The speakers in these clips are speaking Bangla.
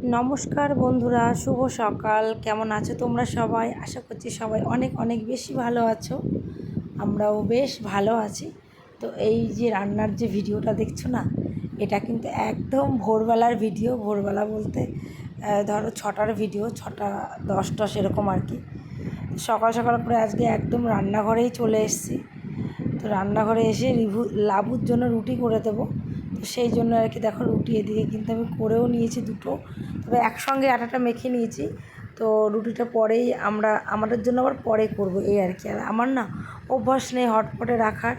নমস্কার বন্ধুরা, শুভ সকাল। কেমন আছো তোমরা সবাই? আশা করছি সবাই অনেক অনেক বেশি ভালো আছো। আমরাও বেশ ভালো আছি। তো এই যে রান্নার যে ভিডিওটা দেখছ না, এটা কিন্তু একদম ভোরবেলার ভিডিও। ভোরবেলা বলতে ধরো ছটার ভিডিও, ছটা দশ দশ এরকম আর কি। সকাল সকাল করে আজকে একদম রান্নাঘরেই চলে এসেছি। তো রান্নাঘরে এসে রিভু লাবুর জন্য রুটি করে দেবো। সেই জন্য আর কি দেখো রুটি এদিকে কিন্তু আমি করেও নিয়েছি দুটো। তবে একসঙ্গে আটাটা মেখে নিয়েছি। তো রুটিটা পরেই আমরা, আমাদের জন্য আবার পরে করব এই আর কি। আর আমার না অভ্যাস নেই হটপটে রাখার।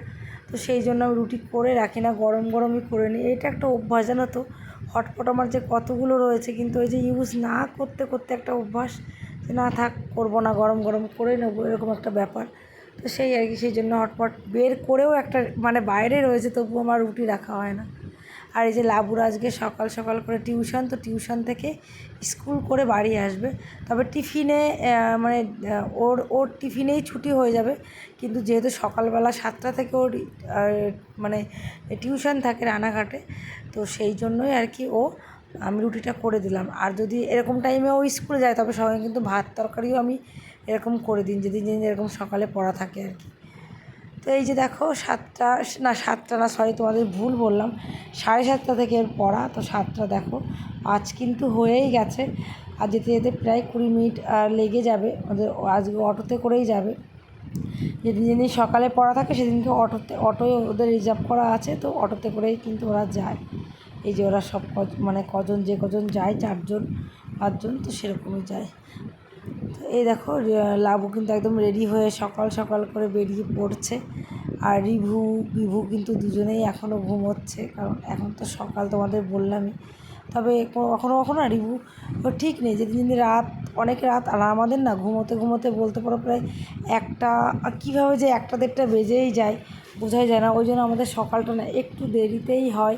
তো সেই জন্য আমি রুটি করে রাখি না, গরম গরমই করে নিই। এটা একটা অভ্যাস জানো তো? হটপট আমার যে কতগুলো রয়েছে কিন্তু ওই যে ইউজ না করতে করতে একটা অভ্যাস যে না থাক, করব না, গরম গরম করে নেব, এরকম একটা ব্যাপার। তো সেই আর কি, সেই জন্য হটপট বের করেও একটা মানে বাইরে রয়েছে তবু আমার রুটি রাখা হয় না। আর এই যে লাবুর আজকে সকাল সকাল করে টিউশন, তো টিউশন থেকে স্কুল করে বাড়ি আসবে। তবে টিফিনে মানে ওর ওর টিফিনেই ছুটি হয়ে যাবে। কিন্তু যেহেতু সকালবেলা সাতটা থেকে ওর মানে টিউশন থাকে রানাঘাটে, তো সেই জন্যই আর কি ও, আমি রুটিটা করে দিলাম। আর যদি এরকম টাইমে ও স্কুলে যায়, তবে সবাই কিন্তু ভাত তরকারিও আমি এরকম করে দিন যেদিন যেদিন এরকম সকালে পড়া থাকে আর কি। তো এই যে দেখো সাতটা, না সাতটা না সরি তোমাদের ভুল বললাম। সাড়ে সাতটা থেকে এর পড়া, তো সাতটা দেখো। আজ কিন্তু হয়েই গেছে। আর যেতে যেতে প্রায় কুড়ি মিনিট লেগে যাবে। ওদের আজকে অটোতে করেই যাবে। যেদিন যেদিন সকালে পড়া থাকে, সেদিনকে অটোতে, অটোয় ওদের রিজার্ভ করা আছে। তো অটোতে করেই কিন্তু ওরা যায়। এই যে ওরা সব মানে কজন যে কজন যায়, চারজন, পাঁচজন, তো সেরকমই যায়। এই দেখো লাবু কিন্তু একদম রেডি হয়ে সকাল সকাল করে বেরিয়ে পড়ছে। আর রিভু, বিভু কিন্তু দুজনেই এখনও ঘুমোচ্ছে, কারণ এখন তো সকাল তোমাদের বললামই। তবে কখনো কখনো না রিভু ঠিক নেই, যেদিন যেদিন রাত, অনেক রাত, আর আমাদের না ঘুমোতে ঘুমোতে বলতে পারো প্রায় একটা কীভাবে যে একটা দেড়টা বেজেই যায়, বোঝাই যায় না। ওই জন্য আমাদের সকালটা না একটু দেরিতেই হয়।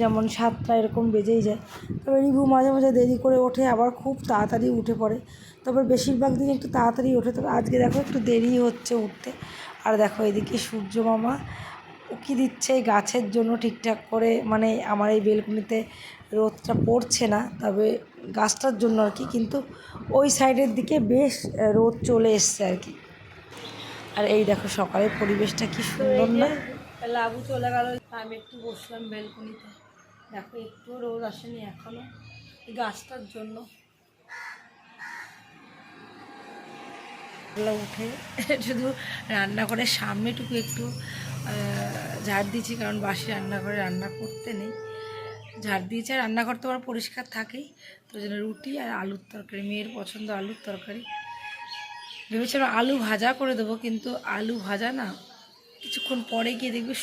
যেমন সাতটা এরকম বেজেই যায়। তবে রিভু মাঝে মাঝে দেরি করে ওঠে, আবার খুব তাড়াতাড়ি উঠে পড়ে। তবে বেশিরভাগ দিন একটু তাড়াতাড়ি ওঠে। তবে আজকে দেখো একটু দেরি হচ্ছে উঠতে। আর দেখো এদিকে সূর্য মামা উকি দিচ্ছে এই গাছের জন্য ঠিকঠাক করে। মানে আমার এই বেলকুনিতে রোদটা পড়ছে না, তবে গাছটার জন্য আর কি। কিন্তু ওই সাইডের দিকে বেশ রোদ চলে এসছে আর কি। আর এই দেখো সকালের পরিবেশটা কি সুন্দর না। লাবু চলে গেল। আমি একটু বসলাম বেলকনিতে। দেখো, একটু রোদ আসেনি এখনও। এই গাছটার জন্য। উঠে শুধু রান্নাঘরের সামনেটুকু একটু ঝাড় দিয়েছি, কারণ বাসি রান্নাঘরে রান্না করতে নেই। ঝাড় দিয়েছি রান্নাঘর তো আমার পরিষ্কার থাকেই। তো জন্য রুটি আর আলুর তরকারি, মেয়ের পছন্দ আলুর তরকারি। ভেবেছিলাম আলু ভাজা করে দেবো, কিন্তু আলু ভাজা না কিছুক্ষণ পরে গিয়ে দেখবি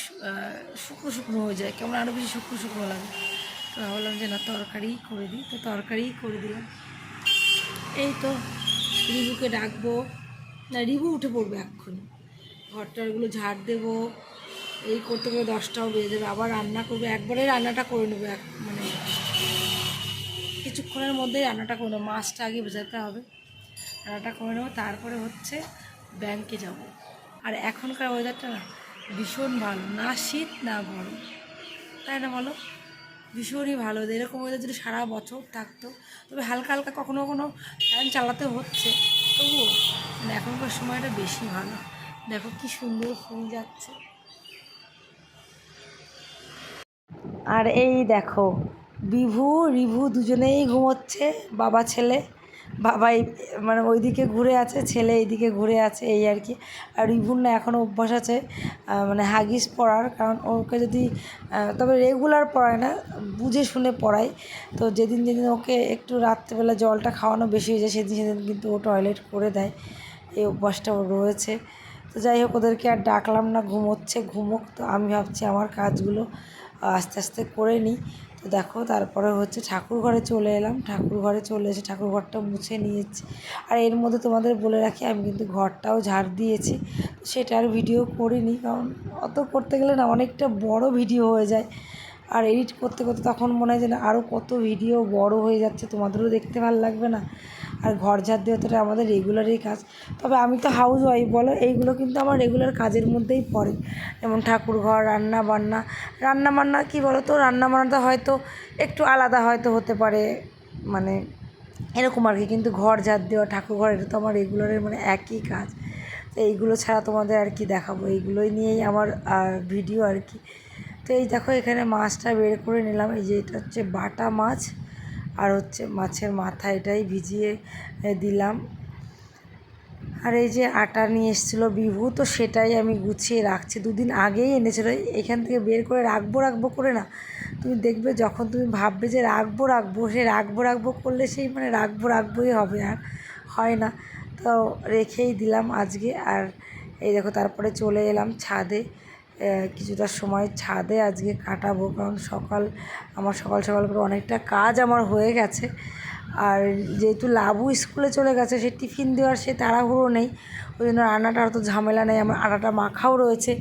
শুকনো শুকনো হয়ে যায়। কেমন আরও বেশি শুকনো শুকনো লাগে। তো ভাবলাম যে না, তরকারিই করে দিই। তো তরকারিই করে দিলাম। এই তো রিবুকে ডাকবো। না, রিবু উঠে পড়বে এক্ষুনি। ঘরটারগুলো ঝাড় দেবো। এই করতে করে দশটাও বেজে যাবে। আবার রান্না করবে। একবারে রান্নাটা করে নেবে এক মানে কিছুক্ষণের মধ্যেই রান্নাটা করে নেব। মাছটা আগে ভেজাতে হবে। রান্নাটা করে নেব। তারপরে হচ্ছে ব্যাংকে যাব। আর এখনকার ওয়েদারটা না ভীষণ ভালো। না শীত, না গরম। তাই না বলো? ভীষণই ভালো। এরকম ওয়েদার যদি সারা বছর থাকতো, তবে হালকা হালকা কখনো কখনো ফ্যান চালাতে হচ্ছে। তবুও মানে এখনকার সময়টা বেশি ভালো। দেখো কি সুন্দর ফুল যাচ্ছে। আর এই দেখো, বিভু, রিভু দুজনেই ঘুমোচ্ছে, বাবা, ছেলে। বাবাই মানে ওইদিকে ঘুরে আছে, ছেলে এইদিকে ঘুরে আছে, এই আর কি। আর রিভুর না এখনও অভ্যাস আছে মানে হাগিস পড়ার, কারণ ওকে যদি তবে রেগুলার পড়ায় না, বুঝে শুনে পড়ায়। তো যেদিন যেদিন ওকে একটু রাত্রেবেলা জলটা খাওয়ানো বেশি হয়ে যায়, সেদিন সেদিন কিন্তু ও টয়লেট করে দেয়। এই অভ্যাসটা ওর রয়েছে। তো যাই হোক, ওদেরকে আর ডাকলাম না, ঘুমোচ্ছে, ঘুমোক। তো আমি ভাবছি আমার কাজগুলো আস্তে আস্তে করে নিই। তো দেখো, তারপরে হচ্ছে ঠাকুর ঘরে চলে এলাম। ঠাকুর ঘরে চলে এসে ঠাকুর ঘরটা মুছে নিয়েছি। আর এর মধ্যে তোমাদের বলে রাখি, আমি কিন্তু ঘরটাও ঝাড় দিয়েছি। সেটা আর ভিডিও করিনি, কারণ অত করতে গেলে না অনেকটা বড় ভিডিও হয়ে যায়। আর এডিট করতে করতে তখন মনে হয় যে না আরও কত ভিডিও বড় হয়ে যাচ্ছে, তোমাদেরও দেখতে ভালো লাগবে না। আর ঘর ঝাড় দেওয়া তো এটা আমাদের রেগুলারই কাজ। তবে আমি তো হাউস ওয়াইফ বলো? এইগুলো কিন্তু আমার রেগুলার কাজের মধ্যেই পড়ে। যেমন ঠাকুর ঘর, রান্না বান্না। রান্না বান্না কী বলো তো রান্না বান্নাটা হয়তো একটু আলাদা হয়তো হতে পারে মানে এরকম আর কি। কিন্তু ঘর ঝাড় দেওয়া, ঠাকুর ঘর, এটা তো আমার রেগুলারের মানে একই কাজ। তো এইগুলো ছাড়া তোমাদের আর কি দেখাবো? এইগুলোই নিয়েই আমার ভিডিও আর কি। তো এই দেখো, এখানে মাছটা বের করে নিলাম। এই যে এটা হচ্ছে বাটা মাছ। আর হচ্ছে মাছের মাথা এটাই ভিজিয়ে দিলাম। আর এই যে আটা নিয়ে এসেছিল বিভু, তো সেটাই আমি গুছিয়ে রাখছি। দুদিন আগেই এনেছিলো। এখান থেকে বের করে রাখব রাখব করে না। তুমি দেখবে যখন তুমি ভাববে যে রাখব রাখব, সে রাখব রাখব করলে সেই মানে রাখব, রাখবোই হবে আর হয় না। তো রেখেই দিলাম আজকে। আর এই দেখো তারপরে চলে এলাম ছাদে। কিছুটা সময় ছাদে আজকে কাটাবো, কারণ সকাল, আমার সকাল সকাল করে অনেকটা কাজ আমার হয়ে গেছে। আর যেহেতু লাবু স্কুলে চলে গেছে, সে টিফিন দেওয়ার সে তাড়াহুড়ো নেই, ওই জন্য রান্নাটা অত ঝামেলা নেই, আমার আটাটা মাখাও রয়েছে।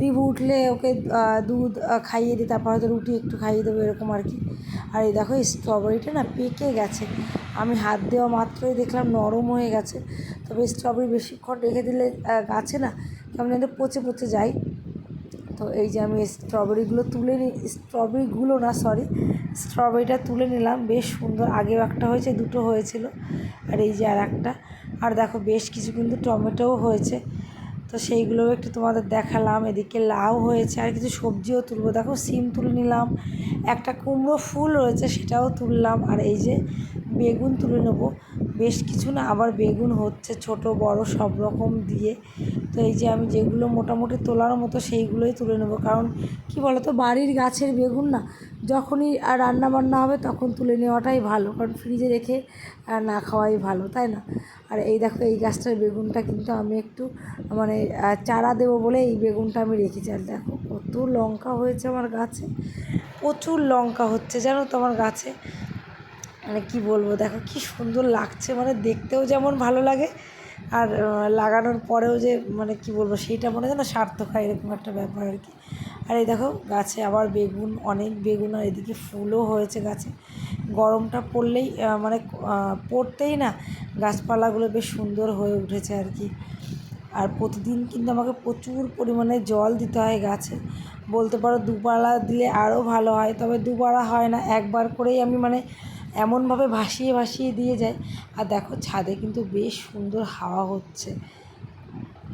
রিবু উঠলে ওকে দুধ খাইয়ে দিই, তারপর হয়তো রুটি একটু খাইয়ে দেবো, এরকম আর কি। আর এই দেখো স্ট্রবেরিটা না পেকে গেছে। আমি হাত দেওয়া মাত্রই দেখলাম নরম হয়ে গেছে। তবে স্ট্রবেরি বেশিক্ষণ রেখে দিলে গাছে না কেমন যেন পচে পচে যায়। তো এই যে আমি স্ট্রবেরিগুলো তুলে নি স্ট্রবেরিগুলো না সরি স্ট্রবেরিটা তুলে নিলাম। বেশ সুন্দর, আগেও একটা হয়েছে, দুটো হয়েছিল। আর এই যে আর একটা। আর দেখো, বেশ কিছু কিন্তু টমেটোও হয়েছে। তো সেইগুলোও একটু তোমাদের দেখালাম, এদিকে লাউ হয়েছে, আর কিছু সবজিও তুলবো। দেখো, সিম তুলে নিলাম, একটা কুমড়ো ফুল রয়েছে, সেটাও তুললাম। আর এই যে বেগুন তুলে নেব। বেশ কিছু না, আবার বেগুন হচ্ছে ছোট, বড় সব রকম দিয়ে। তো এই যে আমি যেগুলো মোটামুটি তোলার মতো সেইগুলোই তুলে নেব। কারণ কি বলো তো বাড়ির গাছের বেগুন না, যখনই রান্না বান্না হবে তখন তুলে নেওয়াটাই ভালো। কারণ ফ্রিজে রেখে না খাওয়াই ভালো, তাই না? আর এই দেখো, এই গাছটার বেগুনটা কিন্তু আমি একটু মানে চারা দেবো বলে এই বেগুনটা আমি রেখেছি। আর দেখো, কত লঙ্কা হয়েছে আমার গাছে, প্রচুর লঙ্কা হচ্ছে, জানো তো আমার গাছে। মানে কি বলব, দেখো কি সুন্দর লাগছে মানে দেখতেও যেমন ভালো লাগে, আর লাগানোর পরেও যে মানে কি বলব, সেইটা মনে হয় না সার্থক হয়, এরকম একটা ব্যাপার আর কি। আর এই দেখো, গাছে আবার বেগুন, অনেক বেগুন, আর এদিকে ফুলও হয়েছে গাছে। গরমটা পড়লেই মানে পড়তেই না, গাছপালাগুলো বেশ সুন্দর হয়ে উঠেছে আর কি। আর প্রতিদিন কিন্তু আমাকে প্রচুর পরিমাণে জল দিতে হয় গাছে। বলতে পারো দুবেলা দিলে আরও ভালো হয়, তবে দুবেলা হয় না, একবার করেই আমি মানে এমনভাবে ভাসিয়ে ভাসিয়ে দিয়ে যায়। আর দেখো ছাদে কিন্তু বেশ সুন্দর হাওয়া হচ্ছে।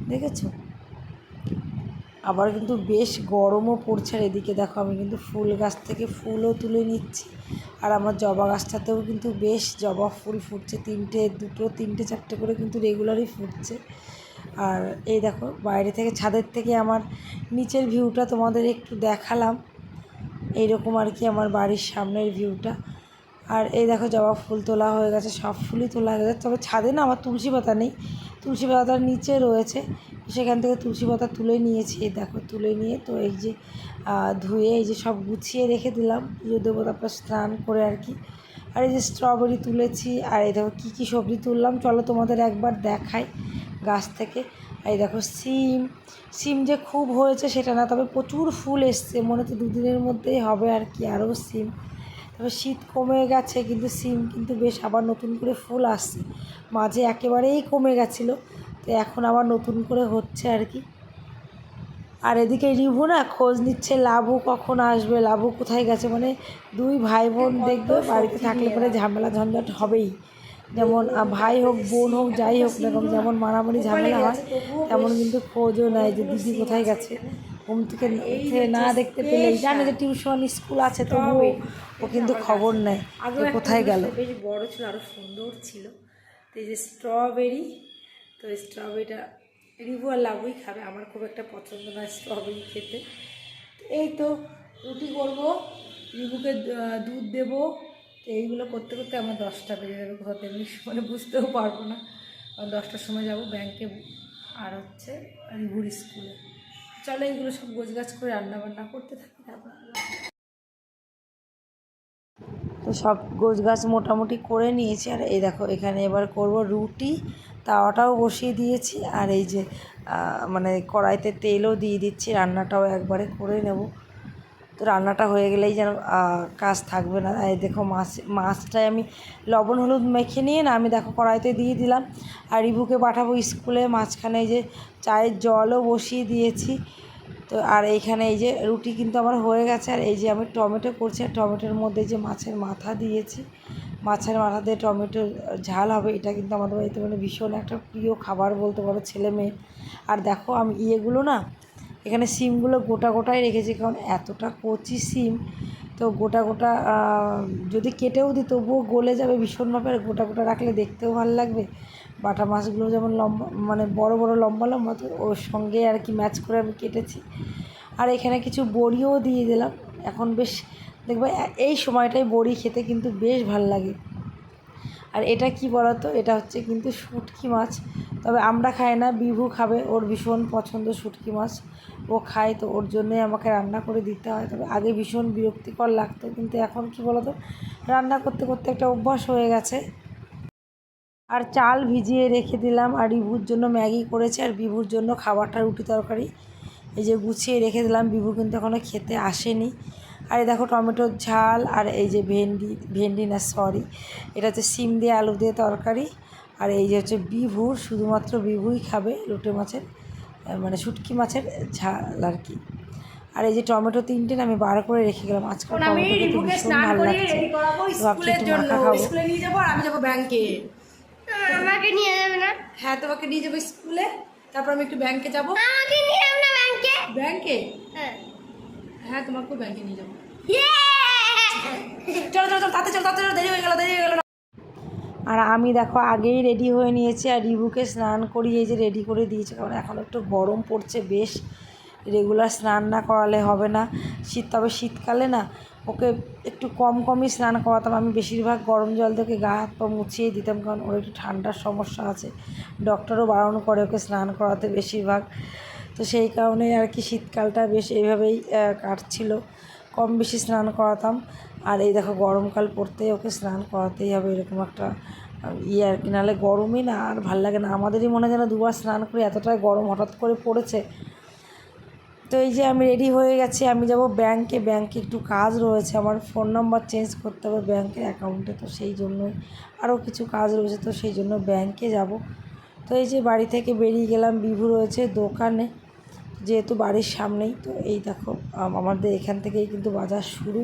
দেখেছ? আবার কিন্তু বেশ গরমও পড়ছে আর এদিকে দেখো আমি কিন্তু ফুল গাছ থেকে ফুলও তুলে নিচ্ছি। আর আমার জবা গাছটাতেও কিন্তু বেশ জবা ফুল ফুটছে। তিনটে, দুটো, তিনটে, চারটে করে কিন্তু রেগুলারই ফুটছে। আর এই দেখো বাইরে থেকে, ছাদের থেকে আমার নিচের ভিউটা তোমাদের একটু দেখালাম। এইরকম আর কি আমার বাড়ির সামনের ভিউটা আর এই দেখো জবা ফুল তোলা হয়ে গেছে, সব ফুলই তোলা হয়ে গেছে। তবে ছাদে না আমার তুলসী পাতা নেই। তুলসী পাতার নিচে রয়েছে। সেখান থেকে তুলসী পাতা তুলে নিয়েছি। এই দেখো, তুলে নিয়ে তো এই যে ধুয়ে এই যে সব গুছিয়ে রেখে দিলাম। পুজো দেবো স্নান করে আর কি। আর এই যে স্ট্রবেরি তুলেছি। আর এই দেখো কী কী সবজি তুললাম। চলো তোমাদের একবার দেখাই গাছ থেকে। এই দেখো সিম। সিম যে খুব হয়েছে সেটা না, তবে প্রচুর ফুল এসছে। মনে তো দুদিনের মধ্যেই হবে আর কি। আরও সিম। তবে শীত কমে গেছে, কিন্তু সিম কিন্তু বেশ আবার নতুন করে ফুল আসছে। মাঝে একেবারেই কমে গেছিল, তো এখন আবার নতুন করে হচ্ছে আর কি। আর এদিকে রিভু না খোঁজ নিচ্ছে, লাবু কখন আসবে লাভু কোথায় গেছে? মানে দুই ভাই বোন দেখবে, বাড়িতে থাকলে পরে ঝামেলা ঝঞ্ঝাট হবেই। যেমন ভাই হোক, বোন হোক, যাই হোক যেমন মারামারি ঝামেলা হয়, তেমন কিন্তু খোঁজও নেয় যে দিদি কোথায় গেছে। ঘুম থেকে না দেখতে পেলেই জানে যে টিউশন স্কুল আছে তবুও ও কিন্তু খবর নেয় কোথায় গেল। বেশ বড় ছিল আরও সুন্দর ছিল। তো এই যে স্ট্রবেরি তো স্ট্রবেরিটা রিভু আর লাভুই খাবে আমার খুব একটা পছন্দ নয় স্ট্রবেরি খেতে। এই তো রুটি করব রিভুকে আহ, দুধ দেবো তো এইগুলো করতে করতে আমার দশটা বেজে যাবে ঘরে এমনি মানে বুঝতেও পারব না। দশটার সময় যাব ব্যাংকে আর হচ্ছে রিভুর স্কুলে। চলো এগুলো সব গোছগাছ করে রান্না বান্না করতে থাকি তারপর তো সব গোছ গাছ মোটামুটি করে নিয়েছি, আর এই দেখো এখানে এবার করব রুটি, তাওয়াটাও বসিয়ে দিয়েছি, আর এই যে মানে কড়াইতে তেলও দিয়ে দিচ্ছি, রান্নাটাও একবারে করে নেব। তো রান্নাটা হয়ে গেলেই যেন কাজ থাকবে না। এই দেখো মাছ, মাছটায় আমি লবণ, হলুদ মেখে নিয়ে না আমি দেখো কড়াইতে দিয়ে দিলাম। আর রিভুকে পাঠাবো স্কুলে, মাঝখানে যে চায়ের জলও বসিয়ে দিয়েছি। তো, আর এইখানে এই যে রুটি কিন্তু আমার হয়ে গেছে। আর এই যে আমি টমেটো করছি, আর টমেটোর মধ্যে যে মাছের মাথা দিয়েছি। মাছের মাথা দিয়ে টমেটোর ঝাল হবে, এটা কিন্তু আমাদের বাড়িতে মানে ভীষণ একটা প্রিয় খাবার বলতে পারো ছেলে মেয়ে। আর দেখো আমি ইয়েগুলো না এখানে সিমগুলো গোটা গোটাই রেখেছি, কারণ এতটা কচি সিম। তো গোটা গোটা যদি কেটেও দিই, তবুও গলে যাবে ভীষণভাবে গোটা গোটা রাখলে দেখতেও ভালো লাগবে। বাটা মাছগুলো যেমন লম্বা মানে বড় বড় লম্বা লম্বা, তো ওর সঙ্গে আর কি ম্যাচ করে আমি কেটেছি। আর এখানে কিছু বড়িও দিয়ে দিলাম। এখন বেশ, দেখবে এই সময়টায় বড়ি খেতে কিন্তু বেশ ভালো লাগে। আর এটা কি বলতো? এটা হচ্ছে কিন্তু শুটকি মাছ। তবে আমরা খাই না, বিভু খাবে, ওর ভীষণ পছন্দ শুটকি মাছ। ও খায় তো ওর জন্যই আমাকে রান্না করে দিতে হয়। তবে আগে ভীষণ বিরক্তিকর লাগতো, কিন্তু এখন কি বলতো? রান্না করতে করতে একটা অভ্যাস হয়ে গেছে। আর চাল ভিজিয়ে রেখে দিলাম, আর বিভুর জন্য ম্যাগি করেছে, আর বিভুর জন্য খাবারটা রুটি তরকারি। এই যে গুছিয়ে রেখে দিলাম, বিভু কিন্তু এখনও খেতে আসেনি। আর এই দেখো টমেটোর ঝাল আর এই যে ভেন্ডি ভেন্ডি না সরি এটা হচ্ছে সিম দিয়ে আলু দিয়ে তরকারি। আর এই যে হচ্ছে বিভুর শুধুমাত্র বিভুই খাবে লোটে মাছের মানে শুটকি মাছের ঝাল আর কি। আর এই যে টমেটো তিনটে না আমি বার করে রেখে গেলাম। আজকাল টমেটো ভীষণ ভালো লাগছে। রেডি করাবো তো ভাবছি একটু মাখা খাব স্কুলে নিয়ে যাব আর আমি যাব ব্যাংকে। আমাকে নিয়ে যাবে না? হ্যাঁ তোমাকে নিয়ে যাব স্কুলে। তারপর আমি একটু ব্যাংকে যাব। আমাকে নিয়ে যাবে না ব্যাংকে? ব্যাংকে? হ্যাঁ। হ্যাঁ তোমাকেও ব্যাংকে নিয়ে যাব! চলো চলো চলো তাতে চলো তাতে চলো, দেরি হয়ে দেরি হয়ে আর আমি দেখো আগেই রেডি হয়ে নিয়েছি, আর রিভুকে স্নান করিয়ে যে রেডি করে দিয়েছি, কারণ এখন একটু গরম পড়ছে বেশ। রেগুলার স্নান না করালে হবে না। শীত, তবে শীতকালে না, ওকে একটু কম কমই স্নান করাতাম। আমি বেশিরভাগ গরম জল থেকে গা হাত পা মুছিয়ে দিতাম, কারণ ওর একটু ঠান্ডার সমস্যা আছে। ডক্টরও বারণ করে ওকে স্নান করাতে বেশিরভাগ। তো সেই কারণে আর কি শীতকালটা বেশ এইভাবেই কাটছিল। কম বেশি স্নান করাতাম। আর এই দেখো গরমকাল পড়তেই ওকে স্নান করাতেই হবে এরকম একটা ইয়ে আর কি। নাহলে গরমই না, আর ভালো লাগে না। আমাদেরই মনে যেন দুবার স্নান করে এতটাই গরম হঠাৎ করে পড়েছে। তো এই যে আমি রেডি হয়ে গেছি, আমি যাব ব্যাংকে ব্যাংকে একটু কাজ রয়েছে। আমার ফোন নাম্বার চেঞ্জ করতে হবে ব্যাংকের অ্যাকাউন্টে তো সেই জন্যই আরও কিছু কাজ রয়েছে। তো সেই জন্য ব্যাংকে যাব। তো এই যে বাড়ি থেকে বেরিয়ে গেলাম, বিভু রয়েছে দোকানে। যেহেতু বাড়ির সামনেই, তো এই দেখো আমাদের এখান থেকেই কিন্তু বাজার শুরু।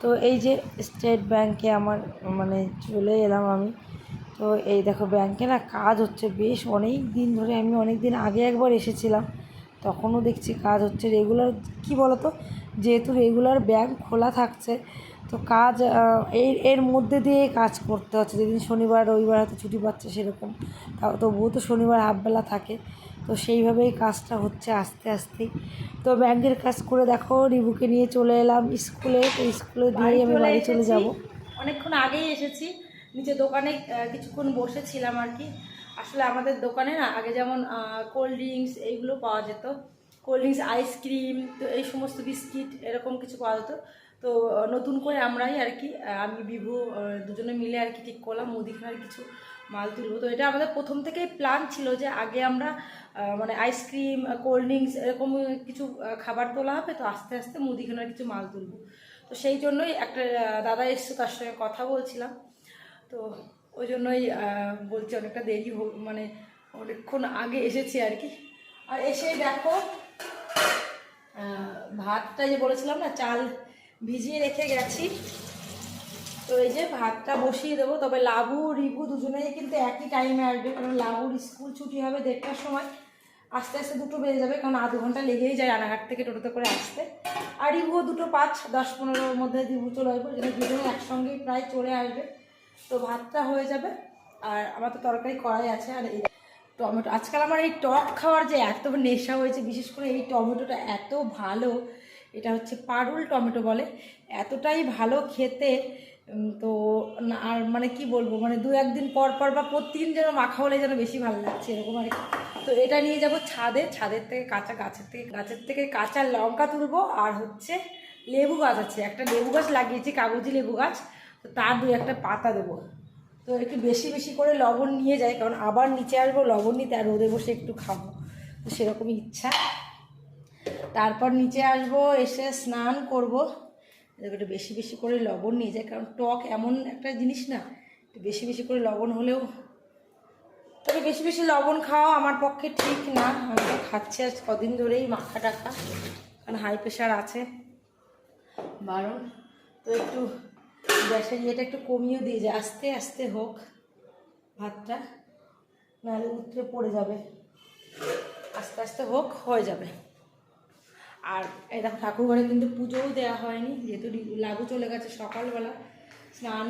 তো এই যে স্টেট ব্যাংকে আমার মানে চলে এলাম আমি। তো এই দেখো, ব্যাংকে না কাজ হচ্ছে বেশ অনেক দিন ধরে। আমি অনেক দিন আগে একবার এসেছিলাম, তখনও দেখছি কাজ হচ্ছে রেগুলার কি বলতো? যেহেতু রেগুলার ব্যাংক খোলা থাকছে, তো কাজ এর এর মধ্যে দিয়ে কাজ করতে হচ্ছে। যেদিন শনিবার, রবিবার হয়তো ছুটি পাচ্ছে সেরকম। তাও তবুও তো শনিবার হাফবেলা থাকে। তো সেইভাবেই কাজটা হচ্ছে আস্তে আস্তেই তো ব্যাংকের কাজ করে দেখো রিবুকে নিয়ে চলে এলাম স্কুলে। তো স্কুলে দিয়েই আমি বাড়ি চলে যাব। অনেকক্ষণ আগেই এসেছি। নিচে দোকানে কিছুক্ষণ বসেছিলাম আর কি। আসলে আমাদের দোকানে না আগে যেমন কোল্ড ড্রিঙ্কস এইগুলো পাওয়া যেত। কোল্ড ড্রিঙ্কস আইসক্রিম তো এই সমস্ত বিস্কিট এরকম কিছু পাওয়া যেত। তো নতুন করে আমরাই আর কি আমি বিভু দুজনে মিলে আর কি ঠিক করলাম। মুদিখানার কিছু মাল তুলবো। তো এটা আমাদের প্রথম থেকেই প্ল্যান ছিল যে আগে আমরা মানে আইসক্রিম কোল্ড ড্রিঙ্কস এরকম কিছু খাবার তোলা হবে, তো আস্তে আস্তে মুদিখানার কিছু মাল তুলবো। তো সেই জন্যই একটা দাদা এসছে তার সঙ্গে কথা বলছিলাম। তো ওই জন্যই বলছি অনেকটা দেরি হোক মানে অনেকক্ষণ আগে এসেছি আর কি। আর এসে দেখো ভাতটা যে বলেছিলাম না, চাল ভিজিয়ে রেখে গেছি। তো এই যে ভাতটা বসিয়ে দেবো, তবে লাবু রিবু দুজনেই কিন্তু একই টাইমে আসবে, কারণ লাবুর স্কুল ছুটি হবে দেড়টার সময়। আস্তে আস্তে দুটো বেজে যাবে, কারণ আধ ঘণ্টা লেগেই যায় রানাঘাট থেকে টোটোতে করে আসতে। আর রিবুও দুটো পাঁচ, দশ পনেরোর মধ্যে রিবু চলে আসবে যেন দুজনে একসঙ্গেই প্রায় চলে আসবে। তো ভাতটা হয়ে যাবে, আর আমার তো তরকারি করাই আছে, আর এই টমেটো, আজকাল আমার এই টক খাওয়ার যে এত নেশা হয়েছে, বিশেষ করে এই টমেটোটা এত ভালো, এটা হচ্ছে পারুল টমেটো বলে, এতটাই ভালো খেতে। তো আর মানে কি বলব মানে দু একদিন পর পর বা প্রতিদিন যেন মাখা হলে যেন বেশি ভালো লাগছে, এরকম আর কি। তো এটা নিয়ে যাব ছাদে, ছাদের থেকে কাঁচা, গাছের থেকে গাছের থেকে কাঁচা লঙ্কা তুলবো, আর হচ্ছে লেবু গাছ আছে, একটা লেবু গাছ লাগিয়েছি, কাগজি লেবু গাছ, তো তার দু একটা পাতা দেবো। তো একটু বেশি বেশি করে লবণ নিয়ে যাই, কারণ আবার নিচে আসব, লবণ নিতে আর রোদে বসে একটু খাব, তো সেরকমই ইচ্ছা। তারপর নিচে আসব, এসে স্নান করব একটু বেশি বেশি করে লবণ নিয়ে যায়, কারণ টক এমন একটা জিনিস না বেশি বেশি করে লবণ হলেও তবে বেশি বেশি লবণ খাওয়া আমার পক্ষে ঠিক না, আমি তো খাচ্ছি আজ কদিন ধরেই মাখা টাখা, কারণ হাই প্রেশার আছে। বারণ, তো একটু গ্যাসের ইয়েটা একটু কমিয়ে দিয়ে যায়, আস্তে আস্তে হোক ভাতটা, নাহলে উতরে পড়ে যাবে। আস্তে আস্তে হোক, হয়ে যাবে। আর এই দেখো ঠাকুর ঘরে কিন্তু পুজোও দেওয়া হয়নি, যেহেতু লাগু চলে গেছে সকালবেলা, স্নান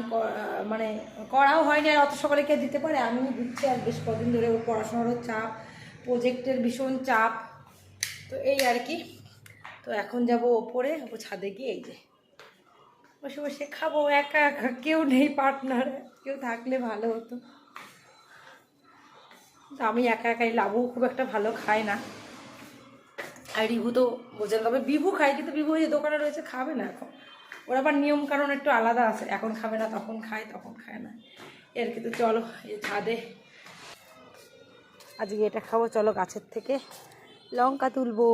মানে করাও হয়নি, আর অত সকালে কে দিতে পারে? আমিও দিচ্ছি আর বেশ কদিন ধরে ওর পড়াশোনারও চাপ প্রজেক্টের ভীষণ চাপ, তো এই আর কি। তো এখন যাব ওপরে ও ছাদে গিয়ে এই যে বসে বসে খাব, একা একা, কেউ নেই পার্টনার কেউ থাকলে ভালো হতো। আমি একা একাই লাভও খুব একটা ভালো খায় না। আর রিভু তো বোঝেন তবে বিভু খায়, কিন্তু বিভু যে দোকানে রয়েছে, খাবে না এখন। ওর আবার নিয়ম কারণ একটু আলাদা আছে, এখন খাবে না, তখন খায় তখন খায় না। এর কিন্তু চলো, এই ছাদে। আজকে এটা খাব, চলো গাছের থেকে লঙ্কা তুলবো।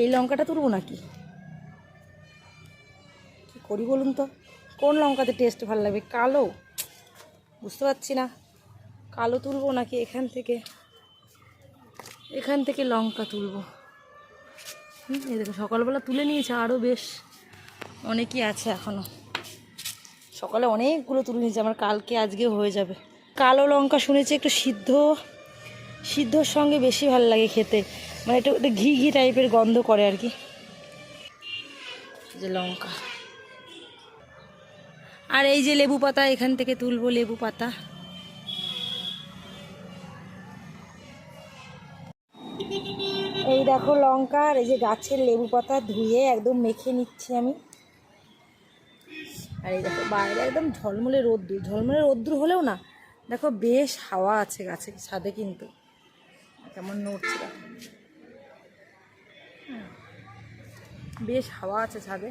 এই লঙ্কাটা তুলবো নাকি? কি করি বলুন তো? কোন লঙ্কাতে টেস্ট ভালো লাগবে? কালো? বুঝতে পারছি না। কালো তুলবো নাকি এখান থেকে? এখান থেকে লঙ্কা তুলবো। হুম, এই দেখো সকালবেলা তুলে নিয়েছে আরও বেশ। অনেকই আছে এখনও সকালে অনেকগুলো তুলে নিয়েছে আমার কালকে আজকে হয়ে যাবে। কালো লঙ্কা শুনেছি একটু সিদ্ধ সিদ্ধর সঙ্গে বেশি ভালো লাগে খেতে। মানে একটু ঘি ঘি টাইপের গন্ধ করে আর কি। যে লঙ্কা। আর এই যে লেবু পাতা, এখান থেকে তুলবো লেবু পাতা। এই দেখো লঙ্কা, আর এই যে গাছের লেবু পাতা ধুয়ে একদম মেখে নিচ্ছি আমি। আর এই দেখো বাইরে একদম ঝলমলে রোদ্দুর। ঝলমলে রোদ্দুর হলেও না, দেখো বেশ হাওয়া আছে গাছে, ছাদে কিন্তু। কেমন নড়ছে। বেশ হাওয়া আছে ছাদে।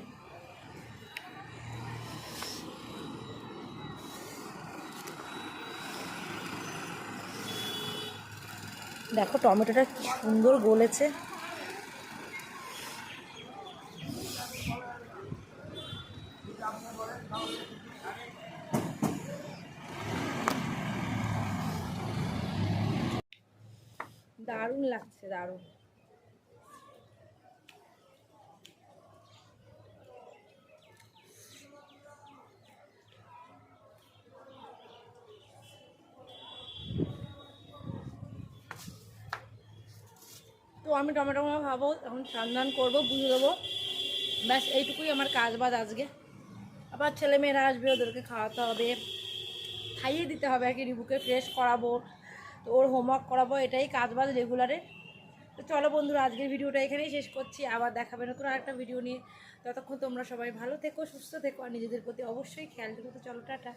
দেখো টমেটোটা কি সুন্দর গলেছে। দারুণ লাগছে দারুণ। তো আমি টমেটো মাখা খাব, এখন স্নান করব বুঝে দেবো। ব্যাস, এইটুকুই আমার কাজ বাজ আজকে। আবার ছেলে মেয়েরা আসবে, ওদেরকে খাওয়াতে হবে। খাইয়ে দিতে হবে আর কি, রিবুকে ফ্রেশ করাবো। তো ওর হোমওয়ার্ক করাবো, এটাই কাজ বাজ রেগুলারে তো চলো বন্ধুরা, আজকের ভিডিওটা এখানেই শেষ করছি। আবার দেখাবে নতুন আরেকটা ভিডিও নিয়ে। ততক্ষণ তোমরা সবাই ভালো থেকো, সুস্থ থেকো, আর নিজেদের প্রতি অবশ্যই খেয়াল রেখো। তো চলো, টাটা।